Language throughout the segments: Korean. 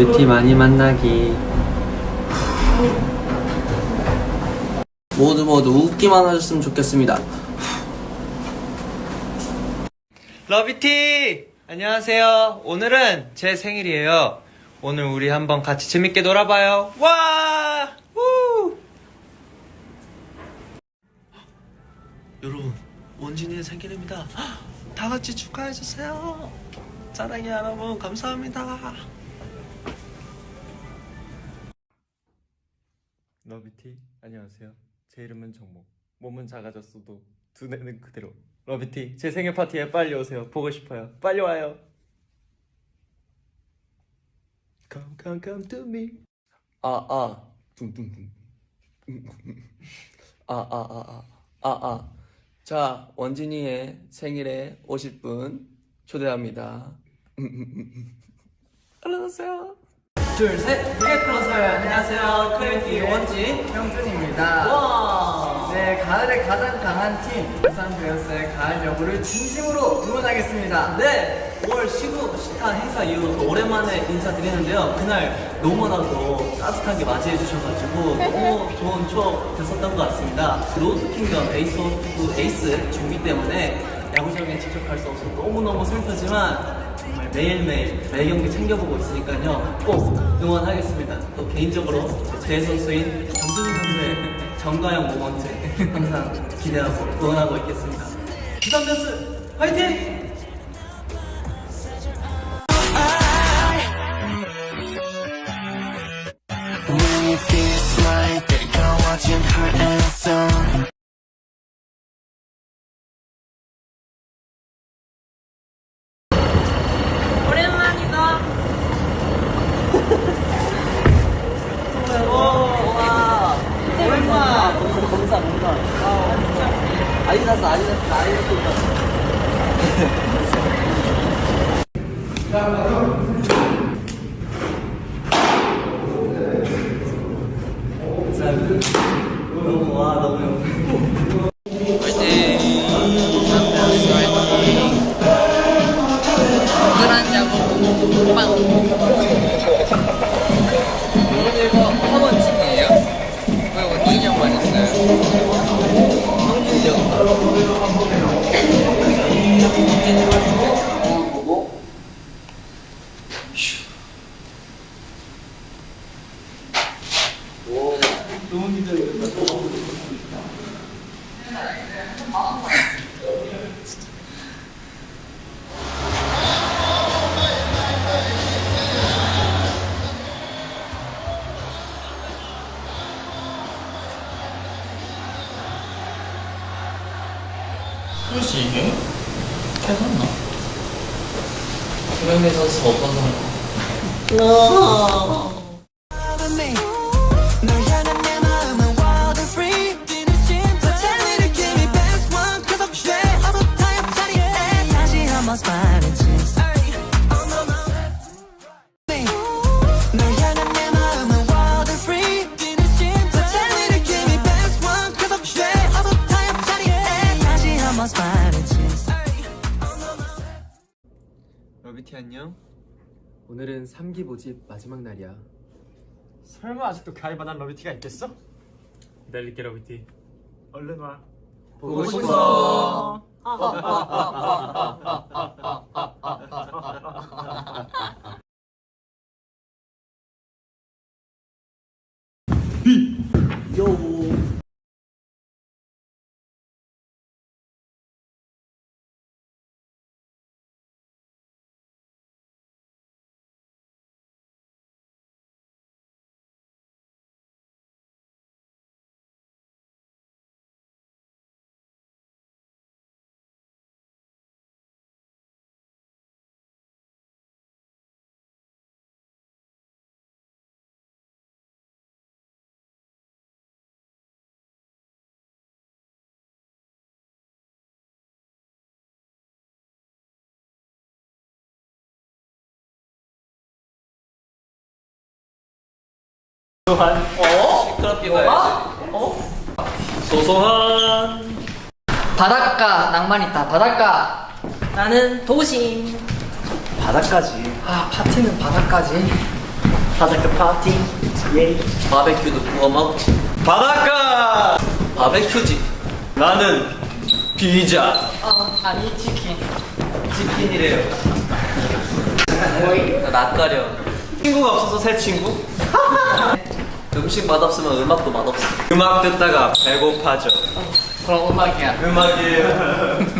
러비티 많이 만나기. 모두 모두 웃기만 하셨으면 좋겠습니다. 러비티! 안녕하세요. 오늘은 제 생일이에요. 오늘 우리 한번 같이 재밌게 놀아봐요. 와! 우! 여러분, 원진이의 생일입니다. 다 같이 축하해주세요. 사랑해 여러분, 감사합니다. 러비티, 안녕하세요. 제 이름은 정모. 몸은 작아졌어도 두뇌는 그대로. 러비티, 제 생일 파티에 빨리 오세요. 보고 싶어요. 빨리 와요. Come, come, come to me. 아, 아. 둥둥둥. 아, 아, 아, 아. 자, 원진이의 생일에 오실 분 초대합니다. 알아주세요. 둘, 셋. 미래 크로서요. 안녕하세요. 크리에이티 원진 형준입니다. 와. 네, 가을에 가장 강한 팀 부산 베어스의 가을 여부를 진심으로 응원하겠습니다. 네, 5월 19한 행사 이후 또 오랜만에 인사드리는데요. 그날 너무나도 따뜻하게 맞이해 주셔가지고 너무 좋은 추억 됐었던 것 같습니다. 로드 킹덤 에이스 오브 에이스 준비 때문에 야구장에 직접 갈 수 없어서 너무너무 슬프지만 매일매일 매 경기 챙겨보고 있으니까요. 꼭 응원하겠습니다. 또 개인적으로 제 선수인 정준희 선수의 정가영 모먼트 항상 기대하고 응원하고 있겠습니다. 부산 베어스 화이팅! 아디다스 아디다스 아디다스 너무 와 너무 김영민 선 마지막 날이야. 설마 아직도 가입 안한 러비티가 있겠어? 기다릴게 러비티. 얼른 와. 보고 싶어. 시끄럽게 가야지 소소한 바닷가 낭만 있다. 바닷가. 나는 도심. 바닥까지. 아 파티는 바닷가지. 바닷가 파티. 예. 바베큐도 구워 먹지. 바닷가! 바베큐지. 나는 피자. 어, 아니 치킨. 치킨이래요. 나 낯가려. 친구가 없어서 새 친구 음식 맛없으면 음악도 맛없어. 음악 듣다가 배고파져. 그럼 음악이야. 음악이에요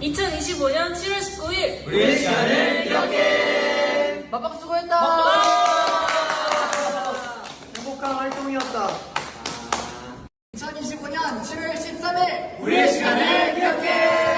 2025년 7월 19일 우리의 시간을 기억해. 마박 수고했다. 행복한 활동이었다. 2025년 7월 13일 우리의 시간을 기억해.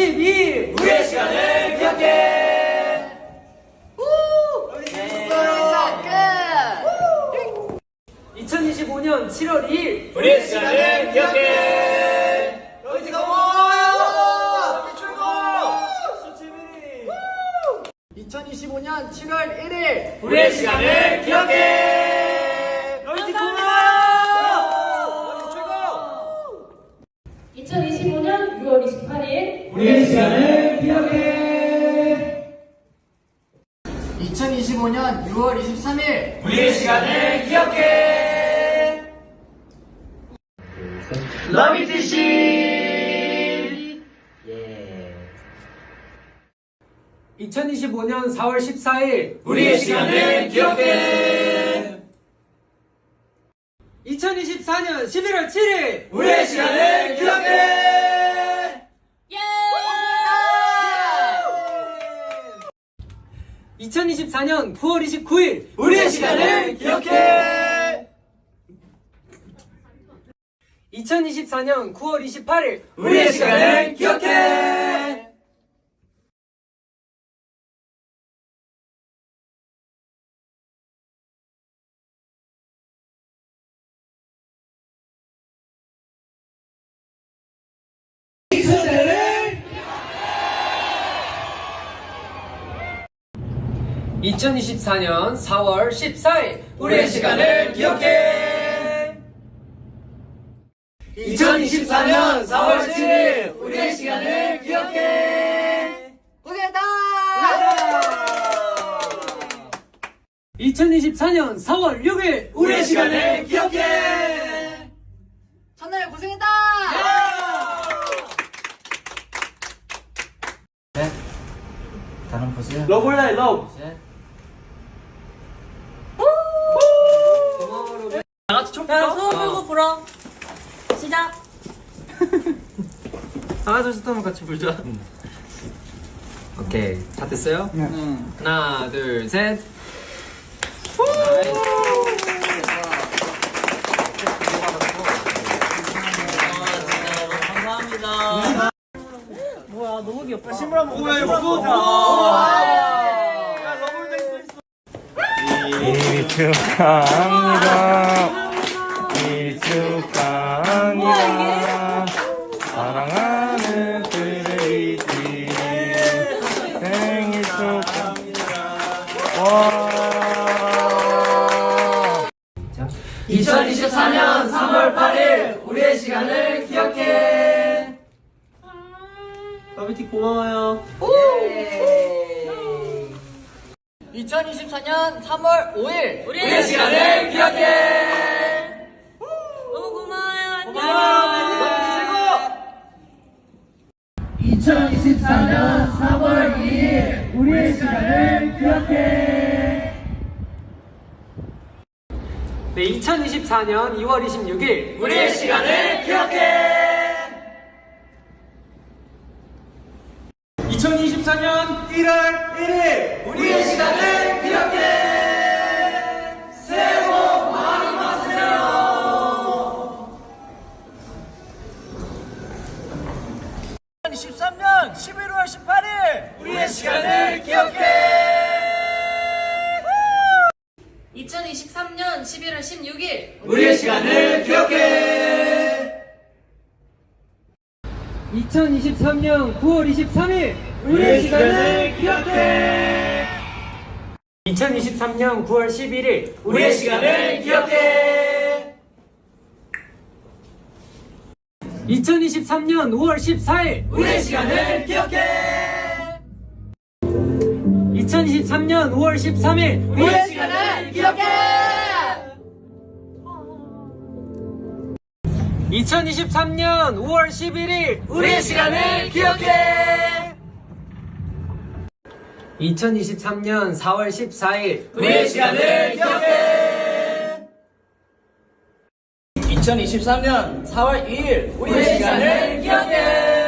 7월 2025년 6월 23일 우리의 시간을 기억해. 러비티 씨. 2025년 4월 14일 우리의 시간을 기억해. 2024년 11월 7일 우리의 시간을 기억해. 예! 2024년 9월 29일 우리의 시간을 기억해. 2024년 9월 28일 우리의 시간을 기억해. 2024년 4월 14일 우리의 시간을 기억해. 2024년 4월 7일 우리의 시간을 기억해. 고생했다. 2024년 4월 6일 우리의 시간을 기억해. 첫날 고생했다. 다른 포즈. 러블라이 러브. 다 같이 촉 야, 소원 불고 불어. 시작. 하나 둘셋 한번 같이 불자 오케이 다 됐어요? 하나 둘 셋 감사합니다. 생일 축하합니다. 축하합니다. 사랑하는 드레이티 생일 축하합니다. 와. 2024년 3월 8일 우리의 시간을 기억해. 러비티 고마워요. 2024년 3월 5일 우리의 시간을 기억해. 2024년 2월 26일 우리의 시간을 기억해. 11월 16일 우리의 시간을 기억해. 2023년 9월 23일 우리의 시간을 기억해. 2023년 9월 11일 우리의 시간을 기억해. 2023년 5월 14일 우리의 시간을 기억해. 2023년 5월 13일 우리의 시간을 2023년 5월 11일 우리의 시간을 기억해. 2023년 4월 14일 우리의 시간을 기억해. 2023년 4월 2일 우리의 시간을 기억해.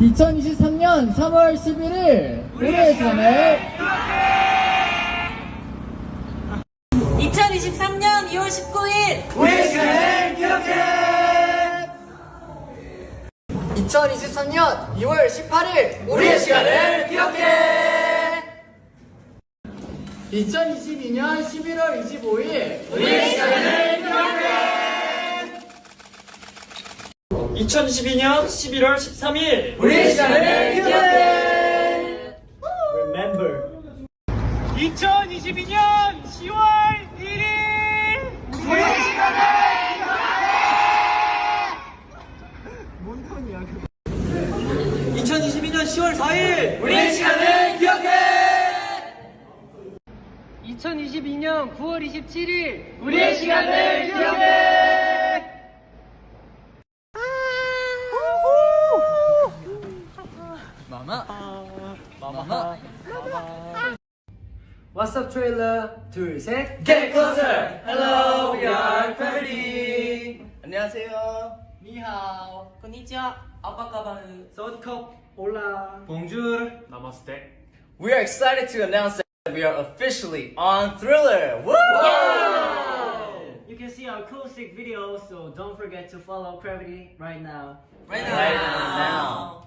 2023년 3월 11일 우리의 시간을 2023년 2월 19일. 우리의 시간을 기억해. 2023년 2월 18일. 우리의 시간을 기억해. 2022년 11월 25일. 우리의 시간을 기억해. 2012년 11월 13일. 우리의 시간을 기억해. 2022년 10월 1일 우리의 시간을 2022년 10월 4일 우리의 시간을 기억해. 2022년 9월 27일 우리의 시간을 기억해. What's up 트레일러 둘셋. Get closer. Hello we are Gravity 안녕하세요. 니하오. 건니치와 아빠까바는 서드컵 올라 봉주르 나마스테 We are excited to announce that we are officially on Thriller Woo! You can see our acoustic video so don't forget to follow Gravity right now right Right now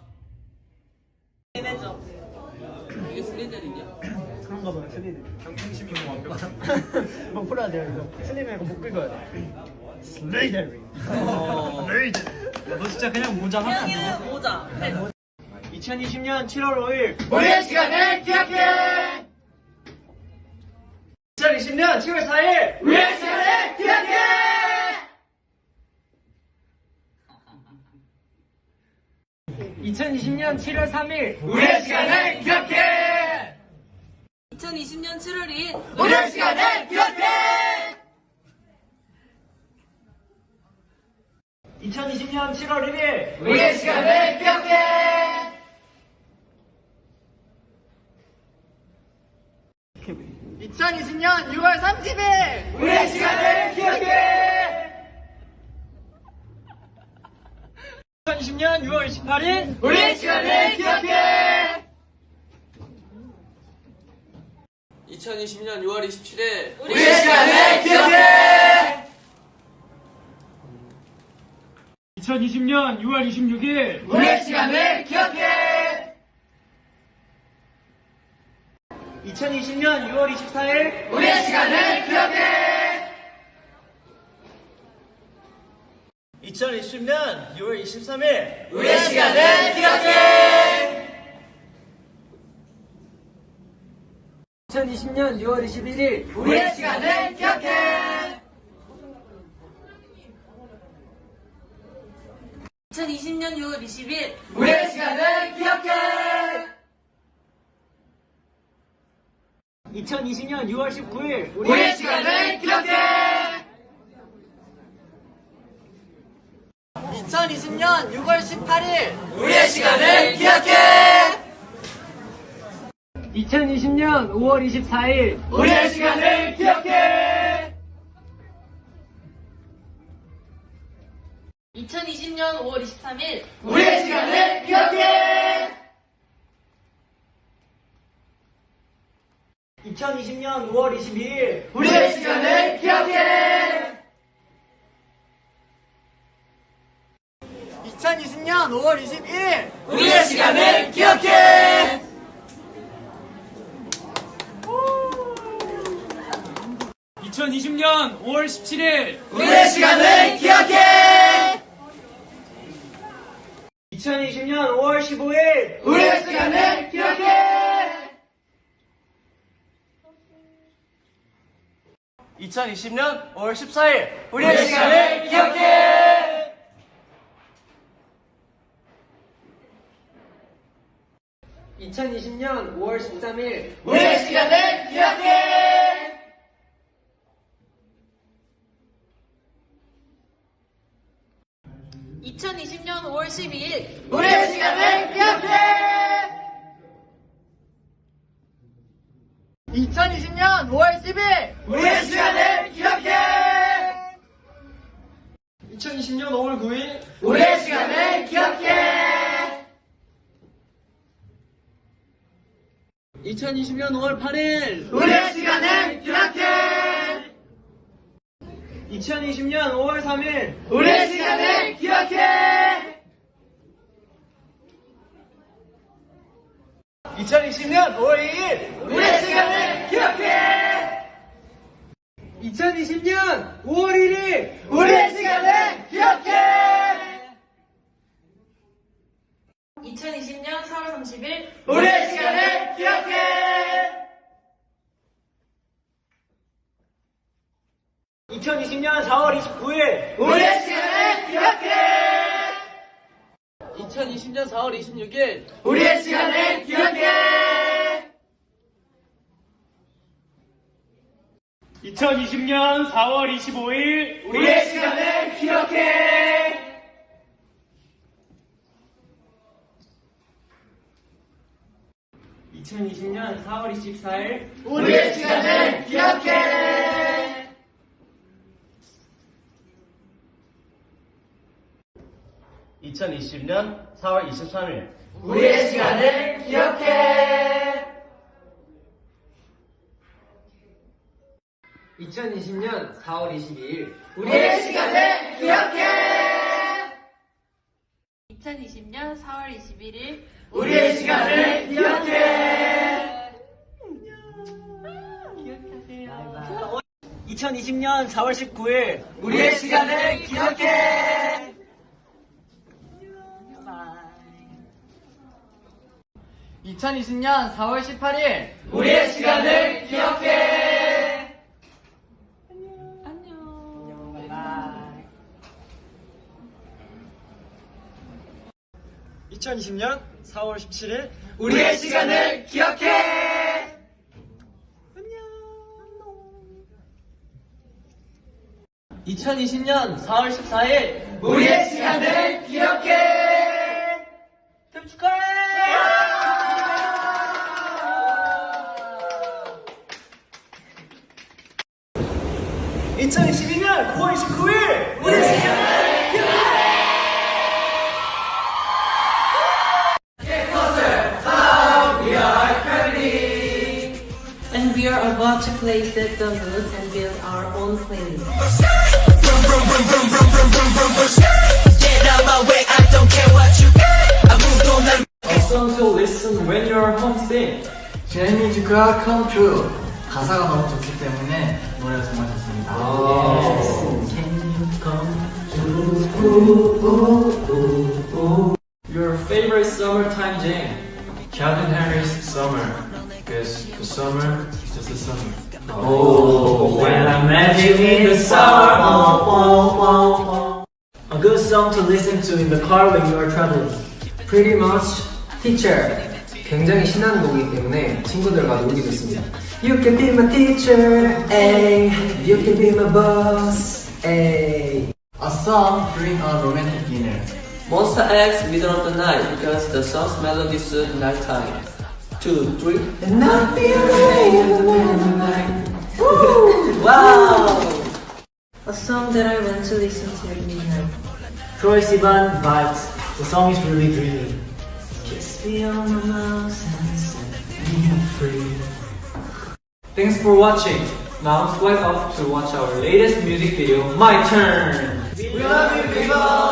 이게 슬리들이냐? 그런가 봐요 슬리드 경쟁심이 너무 완벽한 뭐 풀어야 돼요 이거 슬리드 못 긁어야 돼 슬리드 슬리드 너 진짜 그냥 모자 되냐? 태양이는 모자 2020년 7월 5일. 우리의 시간을 기억해! 2020년 7월 4일. 우리의 시간을 기억해! 2020년 7월 3일. 우리의 시간을 기억해! 2020년 7월 2일 우리의 시간을 기억해! 2020년 7월 1일. 우리의 시간을 기억해 2020년 6월 30일! 우리의 시간을 기억해! 2020년 6월 28일 우리의 시간을 기억해! 2020년 6월 27일 우리의 시간을 기억해! 2020년 6월 26일 우리의 시간을 기억해 2020년 6월 24일 우리의 시간을 기억해! 2020년 6월 23일 우리의 시간을 기억해! 2020년 6월 21일 우리의 시간을 기억해! 2020년 6월 20일 우리의 2020년 6월 19일 우리의 시간을 기억해! 2020년 6월 18일 우리의 시간을 기억해! 2020년 5월 24일 우리의 시간을 기억해! 2020년 5월 23일 우리의 시간을 기억해 2020년 5월 22일 우리의 시간을 기억해! 2020년 5월 21일 우리의 시간을 기억해! 2020년 5월 17일 우리의 시간을 기억해! 2020년 5월 15일 우리의 시간을 기억해 2020년 5월 14일 우리의 시간을 기억해! (2020년 5월 13일) 우리의 시간을 기억해! (2020년 5월 12일) 우리의 시간을 2020년 5월 10일! 우리의 시간을 기억해! 2020년 5월 9일 우리의 시간을 기억해! 2020년 5월 8일 우리의 시간을 기억해! 2020년 5월 3일 우리의 시간을 기억해! 2020년 5월 2일 우리의 시간을 기억해! 2020년 5월 1일 우리의 시간을 기억해! 2020년 4월 30일 우리의 시간을 기억해! 2020년 4월 29일 우리의 시간을 기억해! 2020년 4월 26일 우리의 시간을 기억해! 2020년 4월 25일 우리의 시간을 기억해! 2020년 4월 24일 우리의 시간을 기억해! 2020년 4월 23일 우리의 시간을 기억해! 2020년 4월 22일 우리의 시간을 기억해! 2020년 4월 21일 우리의 시간을 기억해! 2020년 4월 19일 우리의 시간을 기억해! 2020년 4월 18일 우리의 시간을 기억해! 2020년 4월 17일 우리의 시간을 기억해! 2020년 4월 14일 우리의 시간을 기억해! 축하해 2012년 9월 29일 우리 And play set the mood and build our own playlist. A song to listen when you're homesick Dream to God come true 가사가 너무 좋기 때문에 노래가 정말 좋습니다 Your in the car when you are traveling Pretty much Teacher 굉장히 신나는 곡이기 때문에 친구들과 놀기 좋습니다 You can be my teacher, ay You can be my boss, ay A song during a romantic dinner Monster X Middle of the Night because the song's melody suits nighttime 2, 3 And I feel right in the middle of the night Wow! A song that I want to listen to at midnight. Troy Sivan vibes The song is really dreamy Kiss me my mouth and free. Thanks for watching. Now swipe up to watch our latest music video, My Turn. We love you people!